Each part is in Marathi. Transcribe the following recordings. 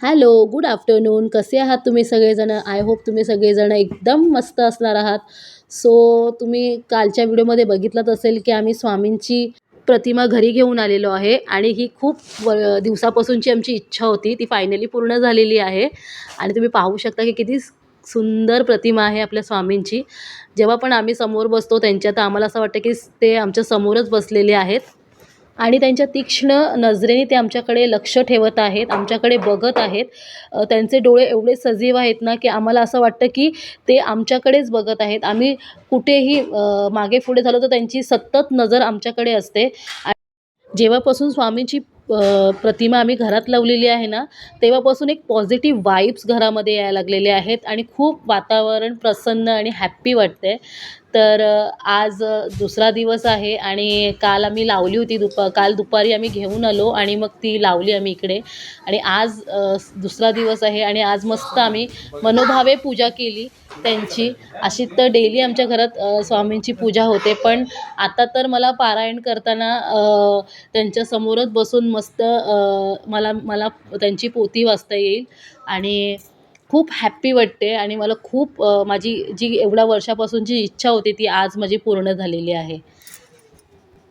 Hello good afternoon. कसे आहात तुम्ही सगळेजणं? आय होप तुम्ही सगळेजण एकदम मस्त असणार आहात. सो तुम्ही कालच्या व्हिडिओमध्ये बघितलात असेल की आम्ही स्वामींची प्रतिमा घरी घेऊन आलेलो आहे आणि ही खूप व दिवसापासूनची आमची इच्छा होती. ती फायनली पूर्ण झालेली आहे. आणि तुम्ही पाहू शकता की किती सुंदर प्रतिमा आहे आपल्या स्वामींची. जेव्हा पण आम्ही समोर बसतो त्यांच्या तर आम्हाला असं वाटतं की ते आमच्या समोरच बसलेले आहेत. आणि त्यांच्या तीक्ष्ण नजरेने ते आमच्याकडे लक्ष ठेवत आहेत आमच्याकडे बघत आहेत. त्यांचे डोळे एवढे सजीव आहेत ना की आम्हाला असं वाटतं की ते आमच्याकडेच बघत आहेत. आम्ही कुठेही मागे पुढे झालो तर त्यांची सतत नजर आमच्याकडे असते. आणि जेव्हापासून स्वामींची प्रतिमा आम्ही घरात लावलेली आहे ना तेव्हापासून एक पॉझिटिव्ह वाईब्स घरामध्ये यायला लागलेले आहेत आणि खूप वातावरण प्रसन्न आणि हॅप्पी वाटते तर आज दुसरा दिवस आहे आणि काल आम्ही लावली होती दुपा काल दुपारी आम्ही घेऊन आलो आणि मग ती लावली आम्ही इकडे. आणि आज दुसरा दिवस आहे आणि आज मस्त आम्ही मनोभावे पूजा केली. त्यांची. अशी तर डेली आमच्या घरात स्वामींची पूजा होते. पण आता तर मला पारायण करताना त्यांच्यासमोरच बसून मस्त मला मला त्यांची पोथी वाचता येईल. आणि खूप हॅप्पी वाटते. आणि मला खूप माझी जी एवढ्या वर्षापासूनची इच्छा होती ती आज माझी पूर्ण झालेली आहे.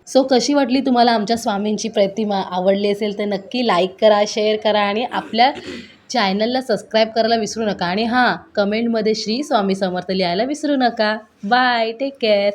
सो कशी वाटली तुम्हाला आमच्या स्वामींची प्रतिमा? आवडली असेल तर नक्की लाईक करा शेअर करा आणि आपल्या चॅनलला सबस्क्राईब करायला विसरू नका. आणि हां कमेंटमध्ये श्री स्वामी समर्थ लिहायला विसरू नका. Bye take care.